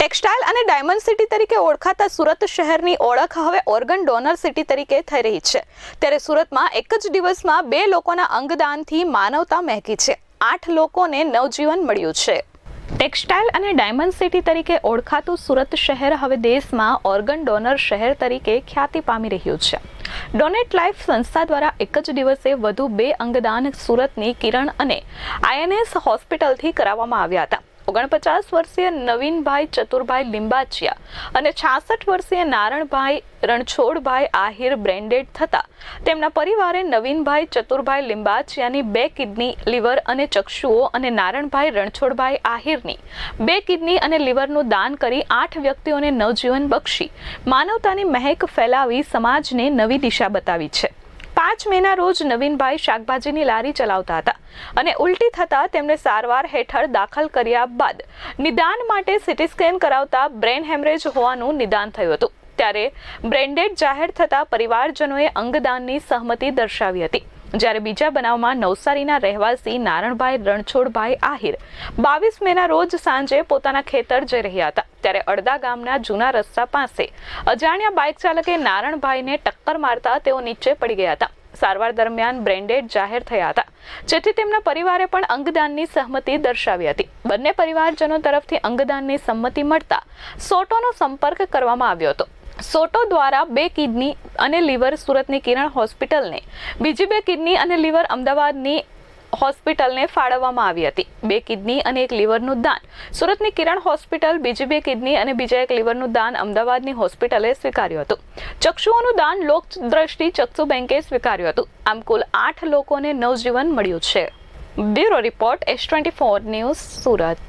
Textile અને diamond city તરીકે ઓળખાતા સુરત શહેરની ઓળખ હવે ઓર્ગન ડોનર સિટી તરીકે થઈ રહી છે. ત્યારે સુરતમાં એક જ દિવસમાં બે લોકોના અંગદાનથી માનવતા મહેકી છે. આઠ લોકોને નવજીવન મળ્યું છે. ટેક્સટાઇલ અને ડાયમંડ સિટી તરીકે ઓળખાતું સુરત શહેર હવે દેશમાં ઓર્ગન ડોનર શહેર તરીકે ખ્યાતિ પામી રહ્યું છે. ડોનેટ લાઈફ સંસ્થા દ્વારા એક જ દિવસે વધુ બે અંગદાન સુરતની કિરણ અને આઈએનએસ હોસ્પિટલથી કરાવવામાં આવ્યા હતા. ઓગણપચાસ વર્ષીય નવીનભાઈ ચતુરભાઈ લિંબાચિયા અને છાસઠ વર્ષીય નારણભાઈ રણછોડભાઈ આહિર બ્રેન્ડેડ થતા. તેમના પરિવારે નવીનભાઈ ચતુરભાઈ લિંબાચિયાની બે કિડની, લીવર અને ચક્ષુઓ અને નારણભાઈ રણછોડભાઈ આહિરની. બે કિડની અને લીવરનું દાન કરી આઠ વ્યક્તિઓને નવજીવન બક્ષી. માનવતાની મહેક ફેલાવી સમાજને નવી દિશા બતાવી છે. પાંચ મેના રોજ નવીનભાઈ શાકભાજીની લારી ચલાવતા હતા અને ઉલટી થતાં તેમને સારવાર હેઠળ દાખલ કર્યા બાદ નિદાન માટે સિટી સ્કેન કરાવતા બ્રેન હેમરેજ હોવાનું નિદાન થયું હતું. ત્યારે બ્રેન્ડેડ જાહેર થતા પરિવારજનોએ અંગદાનની સહમતિ દર્શાવી હતી. જ્યારે બીજા બનાવમાં નવસારીના રહેવાસી નારણભાઈ રણછોડભાઈ આહિર બાવીસ મેના રોજ સાંજે પોતાના ખેતર જઈ રહ્યા હતા. ત્યારે અડદા ગામના જૂના રસ્તા પાસે અજાણ્યા બાઇક ચાલકે નારણભાઈને ટક્કર મારતા તેઓ નીચે પડી ગયા હતા. સારવાર દરમિયાન બ્રેન્ડેડ જાહેર થયા હતા. જેથી તેમના પરિવારે પણ અંગદાનની સહમતિ દર્શાવી હતી. બંને પરિવારજનો તરફથી અંગદાનની સંમતિ મળતા સોટોનો સંપર્ક કરવામાં આવ્યો હતો. સોટો દ્વારા બે કિડની અને લીવર સુરતની કિરણ હોસ્પિટલને, બીજી બે કિડની અને લીવર અમદાવાદની હોસ્પિટલને ફાળવવામાં આવી હતી. બે કિડની અને એક લીવરનું દાન. સુરતની કિરણ હોસ્પિટલ બીજી બે કિડની અને બીજા એક લીવરનું દાન અમદાવાદની હોસ્પિટલે સ્વીકાર્યું હતું. ચક્ષુઓનું દાન લોક દ્રષ્ટિ ચક્ષુ બેંકે સ્વીકાર્યું હતું. આમ કુલ આઠ લોકોને નવજીવન મળ્યું છે. Bureau report S twenty four news Surat.